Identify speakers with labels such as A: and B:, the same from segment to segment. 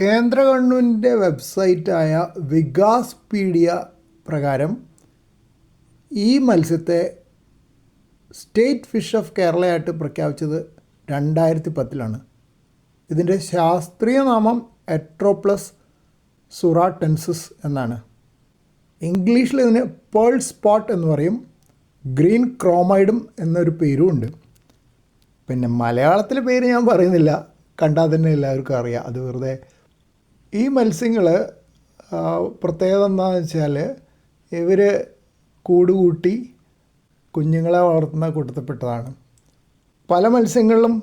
A: കേന്ദ്ര ഗവൺമെന്റിന്റെ വെബ്സൈറ്റായ വികാസ്പീഡിയ പ്രകാരം ഈ മത്സ്യത്തെ സ്റ്റേറ്റ് ഫിഷ് ഓഫ് കേരളയായിട്ട് പ്രഖ്യാപിച്ചത് രണ്ടായിരത്തി പത്തിലാണ് ഇതിന്റെ ശാസ്ത്രീയ നാമം എട്രോപ്ലസ് സുറാടെൻസിസ് എന്നാണ്. ഇംഗ്ലീഷിൽ ഇതിന് പേൾ സ്പോട്ട് എന്ന് പറയും. ഗ്രീൻ ക്രോമൈഡും എന്നൊരു പേരും ഉണ്ട്. പിന്നെ മലയാളത്തിലെ പേര് ഞാൻ പറയുന്നില്ല. കണ്ടാൽ തന്നെ എല്ലാവർക്കും അറിയാം. അത് വെറുതെ ഈ മത്സ്യങ്ങൾ പ്രത്യേകത എന്താണെന്ന് വെച്ചാൽ ഇവർ കൂടുകൂട്ടി കുഞ്ഞുങ്ങളെ വളർത്തുന്ന കൂട്ടത്തിൽപ്പെട്ടതാണ്. പല മത്സ്യങ്ങളിലും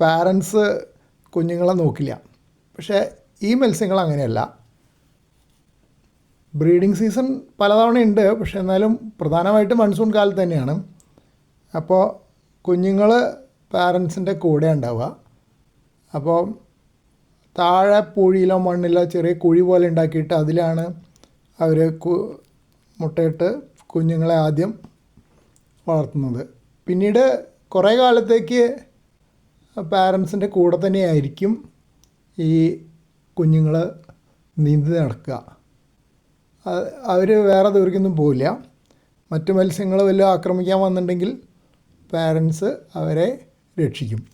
A: പാരൻസ് കുഞ്ഞുങ്ങളെ നോക്കില്ല. പക്ഷേ ഈ മത്സ്യങ്ങൾ അങ്ങനെയല്ല. ബ്രീഡിംഗ് സീസൺ പലതവണ ഉണ്ട്. പക്ഷേ എന്നാലും പ്രധാനമായിട്ട് മൺസൂൺ കാലത്ത് തന്നെയാണ്. അപ്പോൾ കുഞ്ഞുങ്ങൾ പാരൻസിന്റെ കൂടെ ഉണ്ടാവുക. അപ്പോൾ താഴെ പൂഴിയിലോ മണ്ണിലോ ചെറിയ കുഴി പോലെ ഉണ്ടാക്കിയിട്ട് അതിലാണ് അവർ മുട്ടയിട്ട് കുഞ്ഞുങ്ങളെ ആദ്യം വളർത്തുന്നത്. പിന്നീട് കുറേ കാലത്തേക്ക് പാരൻസിന്റെ കൂടെ തന്നെയായിരിക്കും ഈ കുഞ്ഞുങ്ങൾ നീന്തി നടക്കുക. അവർ വേറെ ദൂരക്കൊന്നും പോവില്ല. മറ്റു മത്സ്യങ്ങൾ വല്ലതും ആക്രമിക്കാൻ വന്നിട്ടുണ്ടെങ്കിൽ പാരൻസ് അവരെ രക്ഷിക്കും.